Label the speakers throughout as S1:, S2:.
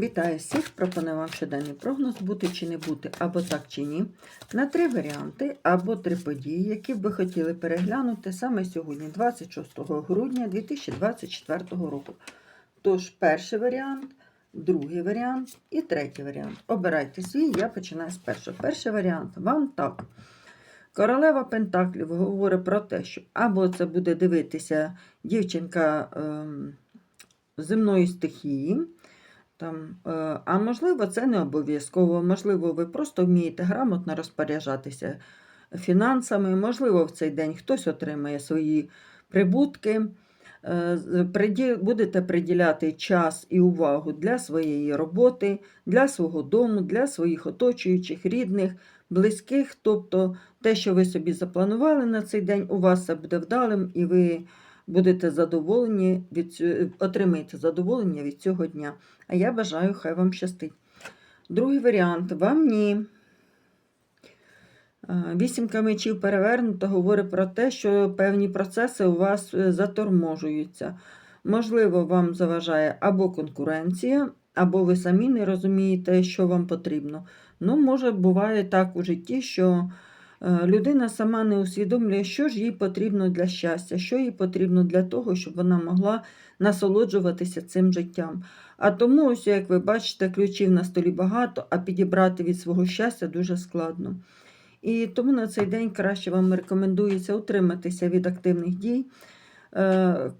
S1: Вітаю всіх! Пропоную вам щоденний прогноз бути чи не бути, або так чи ні, на три варіанти або три події, які б ви хотіли переглянути саме сьогодні, 26 грудня 2024 року. Тож, перший варіант, другий варіант і третій варіант. Обирайте свій, я починаю з першого. Перший варіант вам так. Королева Пентаклів говорить про те, що або це буде дивитися дівчинка ем, земної стихії. Там, е, а можливо, це не обов'язково. Можливо, ви просто вмієте грамотно розпоряджатися фінансами. Можливо, в цей день хтось отримає свої прибутки. Е, Будете приділяти час і увагу для своєї роботи, для свого дому, для своїх оточуючих, рідних, близьких. Тобто те, що ви собі запланували на цей день, у вас це буде вдалим, і ви будете задоволені від цю- отримаєте задоволення від цього дня. А я бажаю, хай вам щастить. Другий варіант вам ні. Вісімка мечів перевернута говорить про те, що певні процеси у вас е, заторможуються. Можливо, вам заважає або конкуренція, або ви самі не розумієте, що вам потрібно. Ну, може, буває так у житті, що людина сама не усвідомлює, що ж їй потрібно для щастя, що їй потрібно для того, щоб вона могла насолоджуватися цим життям. А тому, ось, як ви бачите, ключів на столі багато, а підібрати від свого щастя дуже складно. І тому на цей день краще вам рекомендується утриматися від активних дій, е,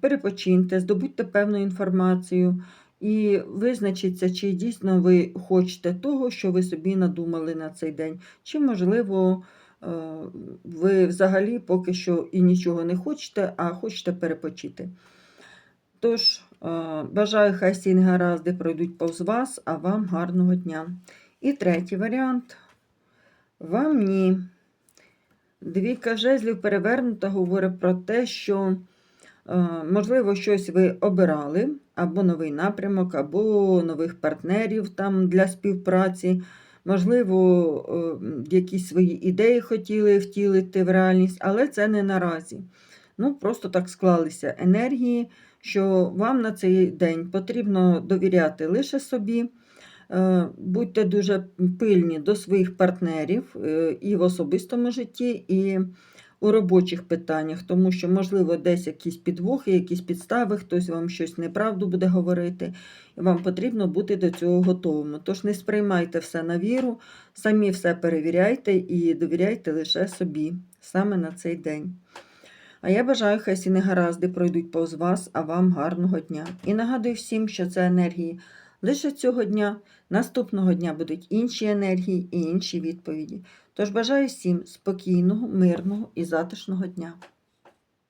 S1: перепочиньте, здобудьте певну інформацію і визначіться, чи дійсно ви хочете того, що ви собі надумали на цей день, чи, можливо, е, ви взагалі поки що і нічого не хочете, а хочете перепочити. Тож, е, бажаю, хай всі негаразди пройдуть повз вас, а вам гарного дня. І третій варіант. Вам ні. Двійка жезлів перевернута говорить про те, що, можливо, щось ви обирали, або новий напрямок, або нових партнерів там для співпраці. Можливо, е, якісь свої ідеї хотіли втілити в реальність, але це не наразі. Ну, просто так склалися енергії, що вам на цей день потрібно довіряти лише собі. Е, Будьте дуже пильні до своїх партнерів е, і в особистому житті, і у робочих питаннях, тому що, можливо, десь якісь підвохи, якісь підстави, хтось вам щось неправду буде говорити, і вам потрібно бути до цього готовими. Тож не сприймайте все на віру, самі все перевіряйте і довіряйте лише собі, саме на цей день. А я бажаю, хай всі негаразди пройдуть повз вас, а вам гарного дня. І нагадую всім, що це енергії лише цього дня. Наступного дня будуть інші енергії і інші відповіді. Тож бажаю всім спокійного, мирного і затишного дня.